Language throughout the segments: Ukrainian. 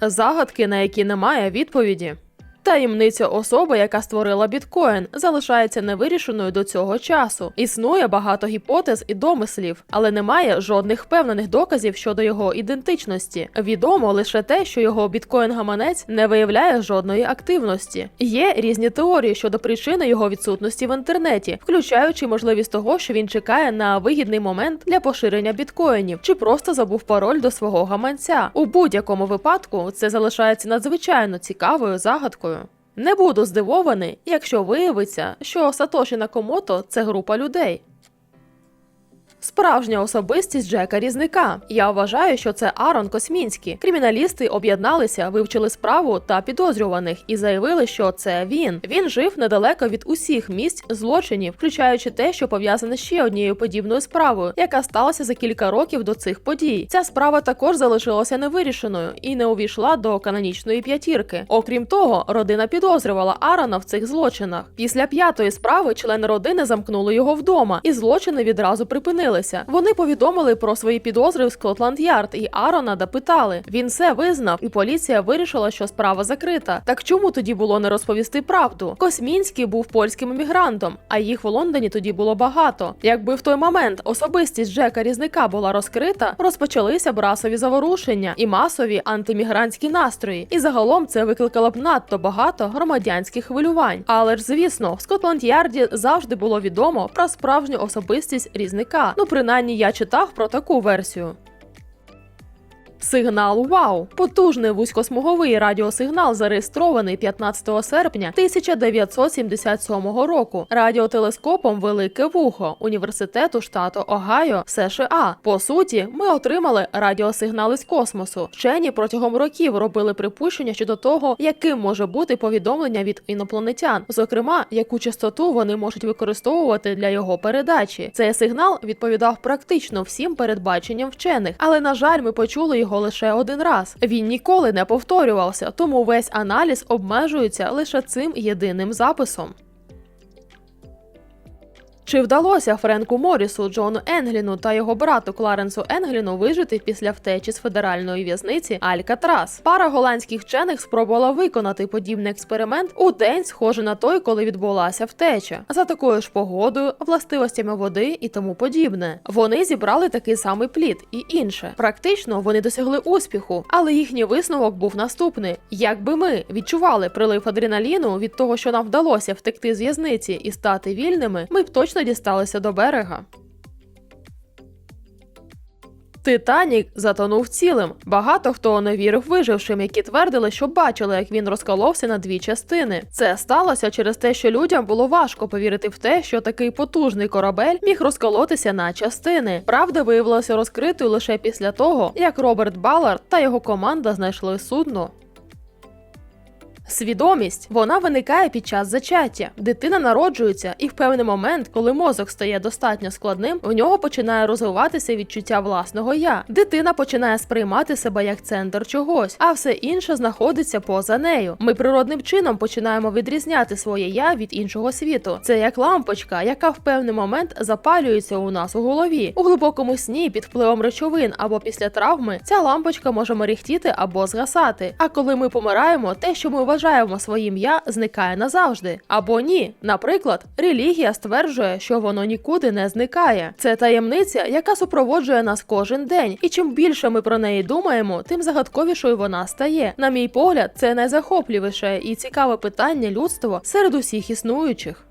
Загадки, на які немає відповіді. Таємниця особи, яка створила біткоін, залишається невирішеною до цього часу. Існує багато гіпотез і домислів, але немає жодних впевнених доказів щодо його ідентичності. Відомо лише те, що його біткоін-гаманець не виявляє жодної активності. Є різні теорії щодо причини його відсутності в інтернеті, включаючи можливість того, що він чекає на вигідний момент для поширення біткоїнів, чи просто забув пароль до свого гаманця. У будь-якому випадку це залишається надзвичайно цікавою загадкою. Не буду здивований, якщо виявиться, що Сатоші Накомото – це група людей. Справжня особистість Джека Різника. Я вважаю, що це Арон Космінський. Криміналісти об'єдналися, вивчили справу та підозрюваних і заявили, що це він. Він жив недалеко від усіх місць злочинів, включаючи те, що пов'язане ще однією подібною справою, яка сталася за кілька років до цих подій. Ця справа також залишилася невирішеною і не увійшла до канонічної п'ятірки. Окрім того, родина підозрювала Арона в цих злочинах. Після п'ятої справи члени родини замкнули його вдома, і злочини відразу припинилися. Вони повідомили про свої підозри в Скотланд Ярд, і Арона допитали. Він все визнав, і поліція вирішила, що справа закрита. Так чому тоді було не розповісти правду? Космінський був польським емігрантом, а їх в Лондоні тоді було багато. Якби в той момент особистість Джека Різника була розкрита, розпочалися б расові заворушення і масові антимігрантські настрої. І загалом це викликало б надто багато громадянських хвилювань. Але ж звісно, в Скотланд Ярді завжди було відомо про справжню особистість різника. Ну, принаймні, я читав про таку версію. Сигнал Вау! Потужний вузькосмуговий радіосигнал зареєстрований 15 серпня 1977 року радіотелескопом Велике Вухо університету штату Огайо, США. По суті, ми отримали радіосигнали з космосу. Вчені протягом років робили припущення щодо того, яким може бути повідомлення від інопланетян, зокрема, яку частоту вони можуть використовувати для його передачі. Цей сигнал відповідав практично всім передбаченням вчених, але на жаль, ми почули його лише один раз. Він ніколи не повторювався, тому весь аналіз обмежується лише цим єдиним записом. Чи вдалося Френку Морісу, Джону Енгліну та його брату Кларенсу Енгліну вижити після втечі з федеральної в'язниці Алькатрас? Пара голландських вчених спробувала виконати подібний експеримент у день, схожий на той, коли відбулася втеча, за такою ж погодою, властивостями води і тому подібне. Вони зібрали такий самий плід і інше. Практично вони досягли успіху, але їхній висновок був наступний: якби ми відчували прилив адреналіну від того, що нам вдалося втекти з в'язниці і стати вільними, ми б точно дісталися до берега. Титанік затонув цілим. Багато хто не вірив вижившим, які твердили, що бачили, як він розколовся на дві частини. Це сталося через те, що людям було важко повірити в те, що такий потужний корабель міг розколотися на частини. Правда виявилася розкритою лише після того, як Роберт Баллард та його команда знайшли судно. Свідомість вона виникає під час зачаття. Дитина народжується, і в певний момент, коли мозок стає достатньо складним, у нього починає розвиватися відчуття власного я. Дитина починає сприймати себе як центр чогось, а все інше знаходиться поза нею. Ми природним чином починаємо відрізняти своє я від іншого світу. Це як лампочка, яка в певний момент запалюється у нас у голові. У глибокому сні під впливом речовин або після травми ця лампочка може мерехтіти або згасати. А коли ми помираємо, те, що ми вважаємо своїм я, зникає назавжди. Або ні. Наприклад, релігія стверджує, що воно нікуди не зникає. Це таємниця, яка супроводжує нас кожен день. І чим більше ми про неї думаємо, тим загадковішою вона стає. На мій погляд, це найзахопливіше і цікаве питання людства серед усіх існуючих.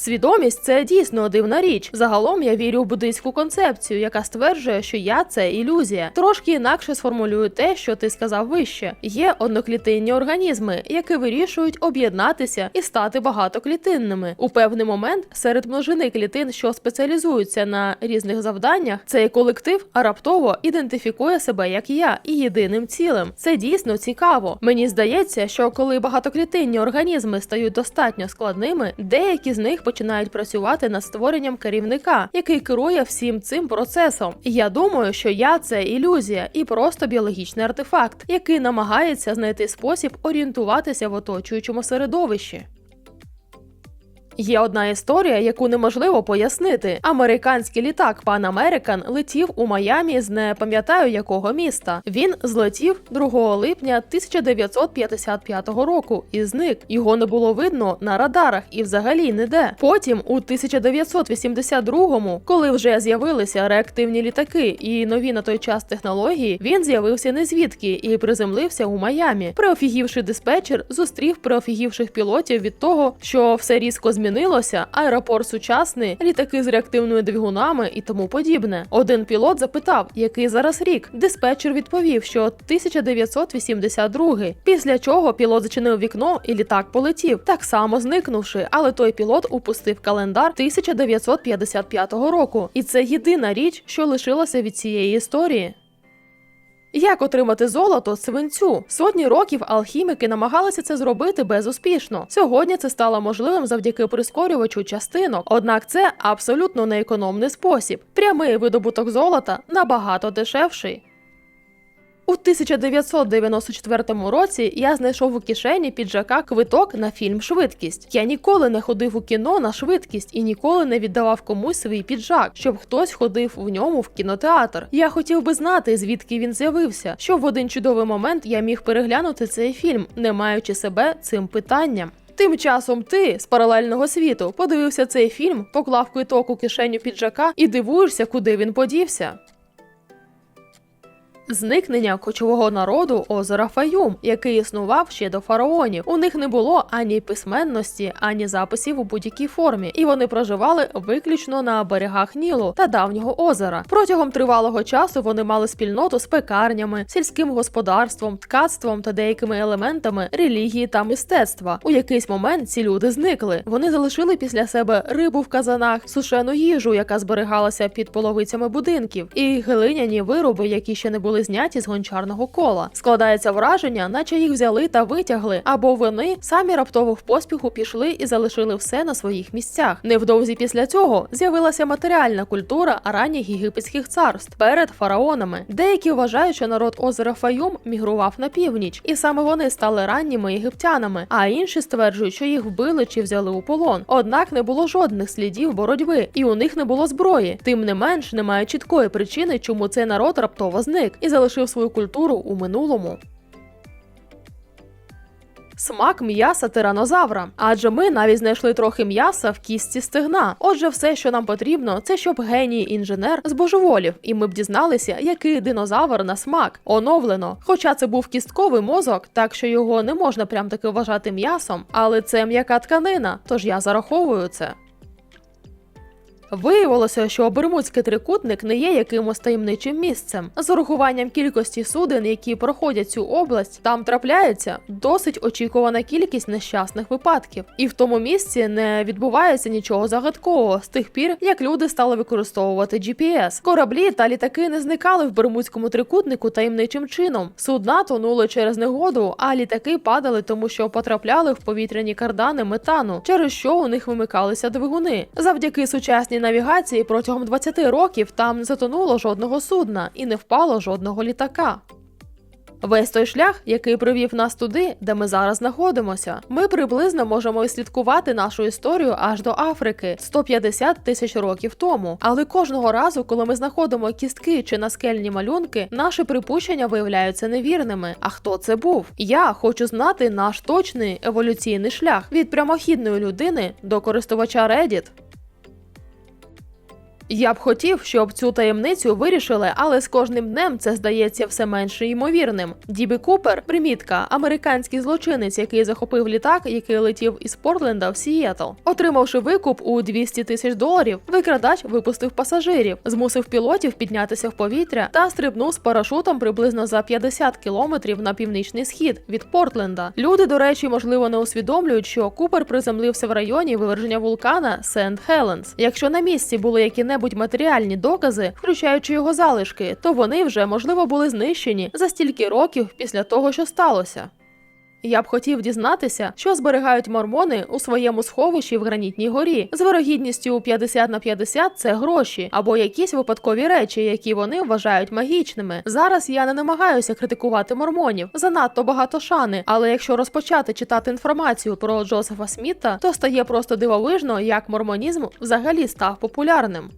Свідомість це дійсно дивна річ. Загалом я вірю в буддийську концепцію, яка стверджує, що я це ілюзія. Трошки інакше сформулюю те, що ти сказав вище. Є одноклітинні організми, які вирішують об'єднатися і стати багатоклітинними. У певний момент серед множини клітин, що спеціалізуються на різних завданнях, цей колектив раптово ідентифікує себе як я і єдиним цілим. Це дійсно цікаво. Мені здається, що коли багатоклітинні організми стають достатньо складними, деякі з них починають працювати над створенням керівника, який керує всім цим процесом. Я думаю, що я це ілюзія і просто біологічний артефакт, який намагається знайти спосіб орієнтуватися в оточуючому середовищі. Є одна історія, яку неможливо пояснити. Американський літак Pan American летів у Майамі з не пам'ятаю якого міста. Він злетів 2 липня 1955 року і зник. Його не було видно на радарах і взагалі ніде. Потім, у 1982-му, коли вже з'явилися реактивні літаки і нові на той час технології, він з'явився незвідки і приземлився у Майамі. Приофігівший диспетчер зустрів приофігівших пілотів від того, що все різко змінилося, аеропорт сучасний, літаки з реактивними двигунами і тому подібне. Один пілот запитав, який зараз рік. Диспетчер відповів, що 1982. Після чого пілот зачинив вікно і літак полетів, так само зникнувши. Але той пілот упустив календар 1955 року. І це єдина річ, що лишилася від цієї історії. Як отримати золото свинцю? Сотні років алхіміки намагалися це зробити безуспішно. Сьогодні це стало можливим завдяки прискорювачу частинок. Однак це абсолютно неекономний спосіб. Прямий видобуток золота набагато дешевший. У 1994 році я знайшов у кишені піджака квиток на фільм Швидкість. Я ніколи не ходив у кіно на швидкість і ніколи не віддавав комусь свій піджак, щоб хтось ходив в ньому в кінотеатр. Я хотів би знати, звідки він з'явився, щоб в один чудовий момент я міг переглянути цей фільм, не маючи себе цим питанням. Тим часом ти з паралельного світу подивився цей фільм, поклав квиток у кишеню піджака і дивуєшся, куди він подівся. Зникнення кочового народу озера Фаюм, який існував ще до фараонів. У них не було ані письменності, ані записів у будь-якій формі, і вони проживали виключно на берегах Нілу та давнього озера. Протягом тривалого часу вони мали спільноту з пекарнями, сільським господарством, ткацтвом та деякими елементами релігії та мистецтва. У якийсь момент ці люди зникли. Вони залишили після себе рибу в казанах, сушену їжу, яка зберігалася під половицями будинків, і глиняні вироби, які ще не були зняті з гончарного кола. Складається враження, наче їх взяли та витягли, або вони самі раптово в поспіху пішли і залишили все на своїх місцях. Невдовзі після цього з'явилася матеріальна культура ранніх єгипетських царств перед фараонами. Деякі вважають, що народ озера Фаюм мігрував на північ, і саме вони стали ранніми єгиптянами. А інші стверджують, що їх вбили чи взяли у полон. Однак не було жодних слідів боротьби, і у них не було зброї. Тим не менш, немає чіткої причини, чому цей народ раптово зник і залишив свою культуру у минулому. Смак м'яса тиранозавра, адже ми навіть знайшли трохи м'яса в кістці стегна. Отже, все, що нам потрібно, це щоб геній інженер збожеволів, і ми б дізналися, який динозавр на смак оновлено. Хоча це був кістковий мозок, так що його не можна прям таки вважати м'ясом, але це м'яка тканина, тож я зараховую це. Виявилося, що Бермудський трикутник не є якимось таємничим місцем. З урахуванням кількості суден, які проходять цю область, там трапляється досить очікувана кількість нещасних випадків, і в тому місці не відбувається нічого загадкового з тих пір, як люди стали використовувати GPS. Кораблі та літаки не зникали в Бермудському трикутнику таємничим чином. Судна тонули через негоду, а літаки падали, тому що потрапляли в повітряні кардани метану, через що у них вимикалися двигуни. Завдяки сучасній навігації протягом 20 років там не затонуло жодного судна і не впало жодного літака. Весь той шлях, який привів нас туди, де ми зараз знаходимося, ми приблизно можемо відслідкувати нашу історію аж до Африки 150 тисяч років тому. Але кожного разу, коли ми знаходимо кістки чи наскельні малюнки, наші припущення виявляються невірними. А хто це був? Я хочу знати наш точний еволюційний шлях від прямохідної людини до користувача Reddit. Я б хотів, щоб цю таємницю вирішили, але з кожним днем це здається все менше ймовірним. Дібі Купер, примітка, американський злочинець, який захопив літак, який летів із Портленда в Сієтл. Отримавши викуп у 200 тисяч доларів, викрадач випустив пасажирів, змусив пілотів піднятися в повітря та стрибнув з парашутом приблизно за 50 кілометрів на північний схід від Портленда. Люди, до речі, можливо, не усвідомлюють, що Купер приземлився в районі виверження вулкана Сент Хеленс. Якщо на місці були які-небудь матеріальні докази, включаючи його залишки, то вони вже можливо були знищені за стільки років після того, що сталося. Я б хотів дізнатися, що зберігають мормони у своєму сховищі в гранітній горі. З вирогідністю 50 на 50 – це гроші або якісь випадкові речі, які вони вважають магічними. Зараз я не намагаюся критикувати мормонів. Занадто багато шани. Але якщо розпочати читати інформацію про Джозефа Сміта, то стає просто дивовижно, як мормонізм взагалі став популярним.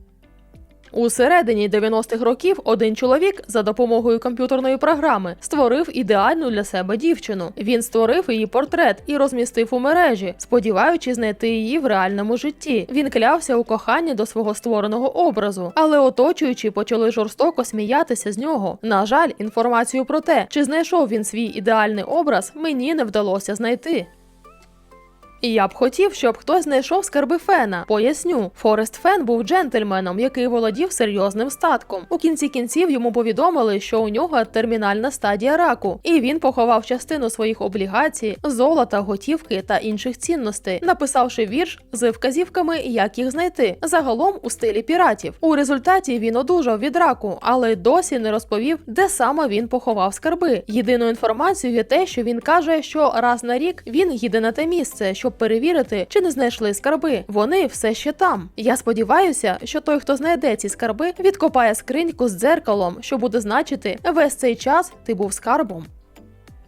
У середині 90-х років один чоловік за допомогою комп'ютерної програми створив ідеальну для себе дівчину. Він створив її портрет і розмістив у мережі, сподіваючись знайти її в реальному житті. Він клявся у коханні до свого створеного образу, але оточуючі почали жорстоко сміятися з нього. На жаль, інформацію про те, чи знайшов він свій ідеальний образ, мені не вдалося знайти. І я б хотів, щоб хтось знайшов скарби Фена. Поясню, Форест Фен був джентльменом, який володів серйозним статком. У кінці кінців йому повідомили, що у нього термінальна стадія раку, і він поховав частину своїх облігацій, золота, готівки та інших цінностей, написавши вірш з вказівками, як їх знайти, загалом у стилі піратів. У результаті він одужав від раку, але досі не розповів, де саме він поховав скарби. Єдиною інформацією є те, що він каже, що раз на рік він їде на те місце, щоб перевірити, чи не знайшли скарби. Вони все ще там. Я сподіваюся, що той, хто знайде ці скарби, відкопає скриньку з дзеркалом, що буде значити, весь цей час ти був скарбом.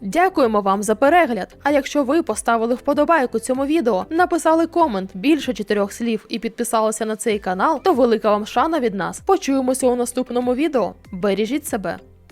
Дякуємо вам за перегляд. А якщо ви поставили вподобайку цьому відео, написали комент більше чотирьох слів і підписалися на цей канал, то велика вам шана від нас. Почуємося у наступному відео. Бережіть себе.